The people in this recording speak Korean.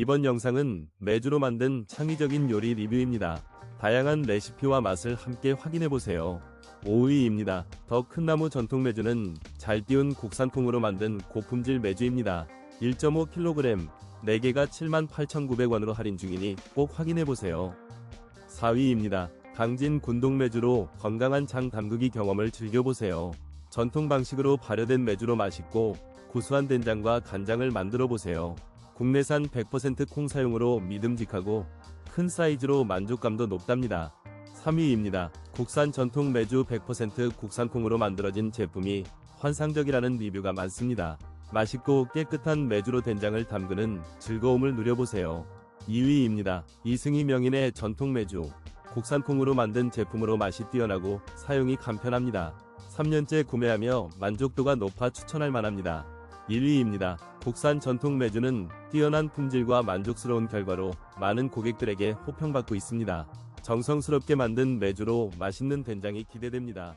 이번 영상은 매주로 만든 창의적인 요리 리뷰입니다. 다양한 레시피와 맛을 함께 확인해보세요. 5위입니다. 더 큰 나무 전통 매주는 잘 띄운 국산콩으로 만든 고품질 매주입니다. 1.5kg, 4개가 78,900원으로 할인 중이니 꼭 확인해보세요. 4위입니다. 강진 군동 매주로 건강한 장 담그기 경험을 즐겨보세요. 전통 방식으로 발효된 매주로 맛있고 구수한 된장과 간장을 만들어 보세요. 국내산 100%콩 사용으로 믿음직하고 큰 사이즈로 만족감도 높답니다. 3위입니다. 국산 전통 매주 100% 국산 콩으로 만들어진 제품이 환상적이라는 리뷰가 많습니다. 맛있고 깨끗한 매주로 된장을 담그는 즐거움을 누려보세요. 2위입니다. 이승희 명인의 전통 매주. 국산 콩으로 만든 제품으로 맛이 뛰어나고 사용이 간편합니다. 3년째 구매하며 만족도가 높아 추천할 만합니다. 1위입니다. 국산 전통 매주는 뛰어난 품질과 만족스러운 결과로 많은 고객들에게 호평받고 있습니다. 정성스럽게 만든 매주로 맛있는 된장이 기대됩니다.